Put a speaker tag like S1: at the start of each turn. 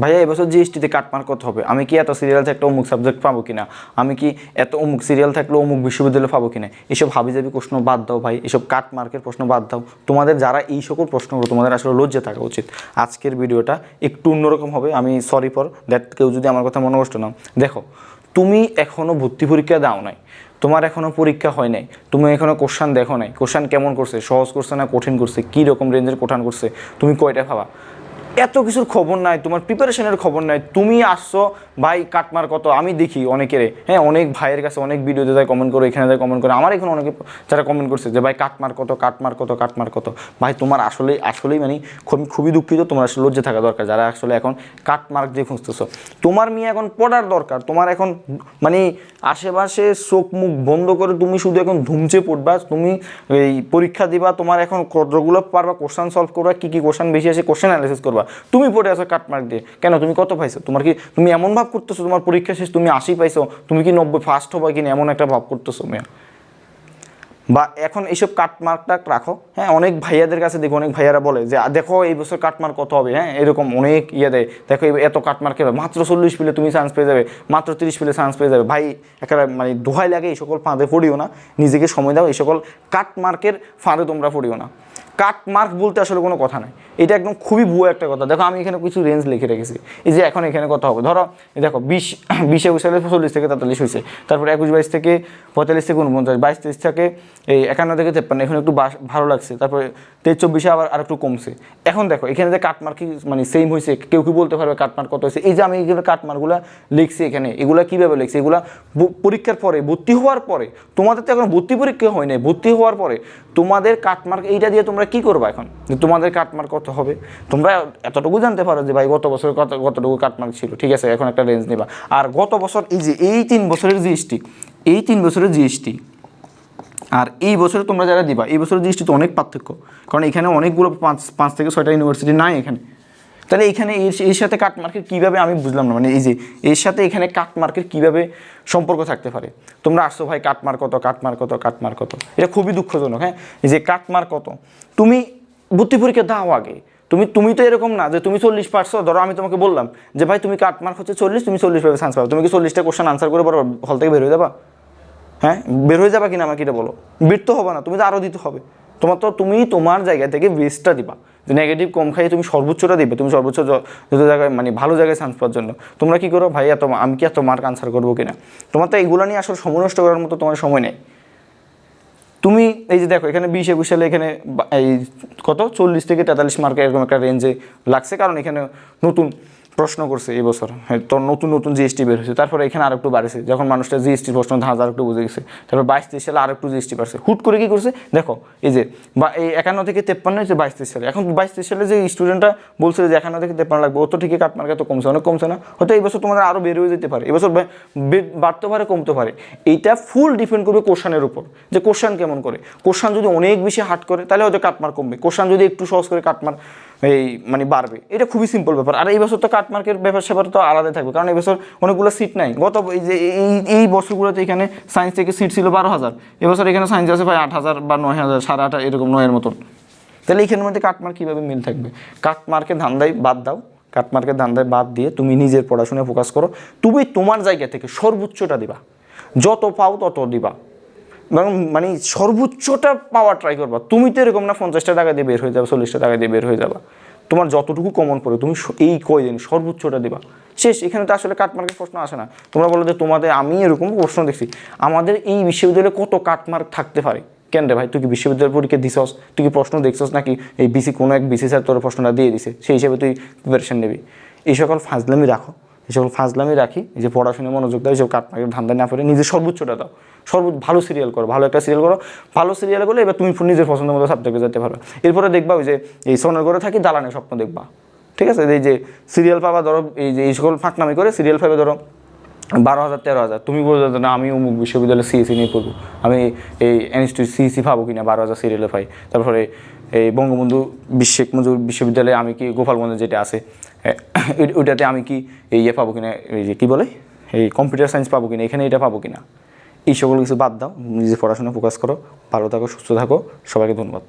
S1: ভাইয়া এবছর জিএসটিতে কাটমার কত হবে? আমি কি এত সিরিয়াল থাকলে অমুক সাবজেক্ট পাবো কিনা? আমি কি এত অমুক সিরিয়াল থাকলে অমুক বিশ্ববিদ্যালয় পাবো কিনা? এসব হাবিজাবি প্রশ্ন বাদ দাও ভাই, এসব কাট মার্কের প্রশ্ন বাদ দাও। তোমাদের যারা এই সকল প্রশ্নগুলো তোমাদের আসলে লজ্জা থাকা উচিত। আজকের ভিডিওটা একটু অন্যরকম হবে, আমি সরি ফর দ্যাট কেউ যদি আমার কথা মনে কষ্ট নাও দেখো, তুমি এখনও ভর্তি পরীক্ষা দাও নাই, তোমার এখনও পরীক্ষা হয় নাই, তুমি এখনও কোশ্চান দেখো নাই। কোশ্চান কেমন করছে, সহজ করছে না কঠিন করছে? কী রকম রেঞ্জের কোঠান করছে? তুমি কয়টা ভাবা এত কিছুর খবর নাই তোমার প্রিপারেশনের খবর নাই তুমি আসছো ভাই, কাটমার কত? আমি দেখি অনেকের। হ্যাঁ অনেক ভাইয়ের কাছে অনেক ভিডিওতে যায় কমেন্ট করে, এখানে যায় কমেন্ট করে। আমার এখানে অনেকে যারা কমেন্ট করছে যে, ভাই, কাটমার কত কাটমার কত কাটমার কত? ভাই, তোমার আসলে, আসলেই মানে খুবই খুবই দুঃখিত, তোমার আসলে লজ্জা থাকা দরকার। যারা আসলে এখন কাটমার্ক দিয়ে খুঁজতেছো। তোমার মেয়ে এখন পড়ার দরকার। তোমার এখন মানে আশেপাশে চোখ মুখ বন্ধ করে তুমি শুধু এখন ধুমচে পড়বা, তুমি এই পরীক্ষা দিবা, তোমার এখন কতগুলো পারবা কোশ্চান সলভ করবা, কী কী কোশ্চান বেশি আছে কোশ্চান অ্যানালিসিস করবা। তুমি পড়ে আছো কাটমার্ক দিয়ে। কেন? তুমি কত পাইছো? তোমার কি, তুমি এমন ভাব করতেছো? তোমার পরীক্ষা শেষ, তুমি আশি পাইছো। তুমি কি নব্বই ফার্স্ট হবা কিনা এমন একটা ভাব করতেছো মেয়ে? বা এখন এইসব কাটমার্কটা রাখো। হ্যাঁ অনেক ভাইয়াদের কাছে দেখো, অনেক ভাইয়ারা বলে যে দেখো, এই বছর কাটমার্ক কত হবে? হ্যাঁ এরকম অনেক ইয়ে দেয়। দেখো এত কাটমার্ক হবে মাত্র চল্লিশ পেলে তুমি চান্স পেয়ে যাবে, মাত্র তিরিশ পেলে চান্স পেয়ে যাবে। ভাই একটা মানে দোহাই লাগে এই সকল ফাঁদে পড়িও না। নিজেকে সময় দাও, এই সকল কাটমার্কের ফাঁদে তোমরা পড়িও না। কাট মার্ক বলতে আসলে কোনো কথা নাই। এটা একদম খুবই ভুয়ো একটা কথা। দেখো, আমি এখানে কিছু রেঞ্জ লিখে রেখেছি। এই যে এখন এখানে কথা হবে? ধরো দেখো, বিশ বিশ, একুশ সালে চল্লিশ থেকে তেতাল্লিশ হয়েছে। তারপরে একুশ, বাইশ থেকে পঁয়তাল্লিশ থেকে উনপঞ্চাশ বাইশ, তেইশ থেকে এই একান্ন থেকে তেপ্পান্ন, এখন একটু ভালো লাগছে। তারপরে তেইশ, চব্বিশে আবার আর একটু কমছে। এখন দেখো, এখানে যে কাটমার্ক মানে সেম হয়েছে, কেউ কি বলতে পারবে কাটমার্ক কত হয়েছে? এই যে আমি এগুলো কাটমার্কগুলো লিখছি এখানে, এগুলা কীভাবে লিখছি? এগুলা পরীক্ষার পরে, ভর্তি হওয়ার পরে, তোমাদের তো এখন ভর্তি পরীক্ষা হয় নাই। ভর্তি হওয়ার পরে, তোমাদের কাটমার্ক এইটা দিয়ে তোমরা কি করবা এখন? তোমাদের কাটমার্ক কত হবে? তোমরা এতটুকু জানতে পারো যে ভাই গত বছর কত, কতটুকু কাটমার্ক ছিল। ঠিক আছে, এখন একটা রেঞ্জ নেবা। আর গত বছর এই যে, এই তিন বছরের জিএসটি, এই তিন বছরের জিএসটি, আর এই বছরে তোমরা যারা দিবা, এই বছরের জিএসটি তো অনেক পার্থক্য। কারণ এখানে অনেকগুলো পাঁচ পাঁচ থেকে ছয়টা ইউনিভার্সিটি নাই এখানে। তাহলে এখানে এর এর সাথে কাট মার্কের কীভাবে আমি বুঝলাম না মানে এই যে এর সাথে এখানে কাট মার্কের কীভাবে সম্পর্ক থাকতে পারে? তোমরা আসছো, ভাই কাটমার কত কাটমার কত কাটমার কত? এটা খুবই দুঃখজনক হ্যাঁ? এই যে কাটমার কত? তুমি ভর্তি পরীক্ষা দাও আগে। তুমি তুমি তো এরকম না যে তুমি চল্লিশ পারছ। ধরো আমি তোমাকে বললাম যে, ভাই, তুমি কাটমার্ক হচ্ছে চল্লিশ, তুমি চল্লিশ পাবে চান্স পাবে। তুমি কি চল্লিশটা কোশ্চেন আনসার করে বলো হল থেকে বের হয়ে যাবা? হ্যাঁ? বের হয়ে যাবা কিনা আমাকে এটা বলো? বের তো হবে না, তুমি তো আরও দিতে হবে। তোমার তো, তুমি তোমার জায়গা থেকে বেস্টটা দিবা। নেগেটিভ কম খাইয়ে তুমি সর্বোচ্চটা দেবে, তুমি সর্বোচ্চ যত জায়গায় মানে ভালো জায়গায় চান্স পাওয়ার জন্য। তোমরা কী করো ভাই এত আমি কি এত মার্ক আনসার করব কিনা? তোমার তো এইগুলো নিয়ে আসলে সময় নষ্ট করার মতো তোমার সময় নেই। তুমি এই যে দেখো, এখানে বিশ একুশ সালে এখানে এই কত? চল্লিশ থেকে তেতাল্লিশ মার্কের এরকম একটা রেঞ্জে লাগছে। কারণ এখানে নতুন প্রশ্ন করছে এই বছর। হ্যাঁ, তো নতুন নতুন জিএসটি বের হয়েছে। তারপরে এখানে আর একটু বাড়ছে। যখন মানুষটা জিএসটির প্রশ্ন ধাঁধা আর একটু বুঝে গেছে। তারপর বাইশ তেইশ সালে আর একটু জিএসটি বাড়ছে। হুট করে কি করছে? দেখো এই যে বা এই একান্ন থেকে তেপ্পান্ন হয়েছে বাইশ তেইশ সালে। এখন বাইশ তেইশ সালে যে স্টুডেন্টটা বলছে যে একান্ন থেকে তেপ্পান্ন লাগবে ও তো ঠিকই কাট মার্কে তো কমছে অনেক কমছে না। হয়তো এই বছর তোমাদের আরও বের হয়ে যেতে পারে। এবছর বাড়তে পারে কমতে পারে। এইটা ফুল ডিপেন্ড করবে কোশ্চানের উপর। যে কোশ্চান কেমন করে? কোশ্চান যদি অনেক বেশি হার্ড করে তাহলে হয়তো কাটমার কমবে। কোশ্চান যদি একটু সহজ করে কাটমার এই মানে বাড়বে। এটা খুবই সিম্পল ব্যাপার। আর এই বছর তো কাটমার্কের ব্যাপার স্যাপার তো আলাদা থাকবে। কারণ এবছর অনেকগুলো সিট নাই। গত এই যে এই এই বছরগুলোতে এখানে সায়েন্স থেকে সিট ছিল বারো হাজার। এবছর এখানে সায়েন্স আছে প্রায় আট হাজার বা নয় হাজার, সাড়ে আট এরকম নয়ের মতন। তাহলে এইখানের মধ্যে কাটমার্ক কীভাবে মিল থাকবে? কাটমার্কের ধান্দায় বাদ দাও। কাটমার্কের ধান্দায় বাদ দিয়ে তুমি নিজের পড়াশোনায় ফোকাস করো। তুমি তোমার জায়গা থেকে সর্বোচ্চটা দিবা। যত পাও তত দিবা। মানে সর্বোচ্চটা পাওয়ার ট্রাই করবা। তুমি তো এরকম না পঞ্চাশটা টাকা দিয়ে বের হয়ে যাবে, চল্লিশটা টাকা দিয়ে বের হয়ে যাবা। তোমার যতটুকু কমন পড়ে, তুমি এই কয়দিন সর্বোচ্চটা দেবা। শেষ, এখানে তো আসলে কাটমার্কের প্রশ্ন আসে না। তোমরা বলো যে তোমাদের, আমি এরকম প্রশ্ন দেখছি। আমাদের এই বিশ্ববিদ্যালয়ে কত কাটমার্ক থাকতে পারে? কেন রে ভাই, তুই কি বিশ্ববিদ্যালয় পরীক্ষা দিছস? তুই কি প্রশ্ন দেখছস নাকি? এই বিসি কোনো এক বিসি স্যার তোর প্রশ্নটা দিয়ে দিছে। সেই হিসেবে তুই প্রিপারেশন নেবি। এই সকল ফাজলামি রাখো। সকল ফাজলামি রাখি যে পড়াশোনায় মনোযোগ দাও এইসব কাটমার্কের ধান্দা না করে নিজের সর্বোচ্চটা দাও। সর্বোচ্চ ভালো সিরিয়াল করো, ভালো একটা সিরিয়াল করো। ভালো সিরিয়াল করলে এবার তুমি নিজের পছন্দ মতো সাবজেক্টে যেতে পারবে। এরপরে দেখবা ওই যে, এই সোনার ঘরে থাকি, দালানের স্বপ্ন দেখবা। ঠিক আছে? এই যে সিরিয়াল পাবা, ধরো, এই যে এই সকল ফাঁকনামি করে সিরিয়াল পাবে ধরো, বারো হাজার, তেরো হাজার। তুমি বলছো না, আমি অমুক বিশ্ববিদ্যালয়ে সিএসি নিয়ে পড়ব। আমি এই ইনস্টিটিউট সিএসি পাবো কিনা, বারো হাজার সিরিয়ালে পাই। তারপরে এই বঙ্গবন্ধু বিশ্ব শেখ মুজিবুর বিশ্ববিদ্যালয়ে আমি কি গোপালগঞ্জে যেটা আছে ওইটাতে আমি কি এই ইয়ে পাবো কিনা? এই যে কী বলে? এই কম্পিউটার সায়েন্স পাবো কিনা? এখানে এটা পাবো কিনা? এই সকল কিছু বাদ দাও, নিজে পড়াশোনা ফোকাস করো, ভালো থাকো, সুস্থ থাকো, সবাইকে ধন্যবাদ।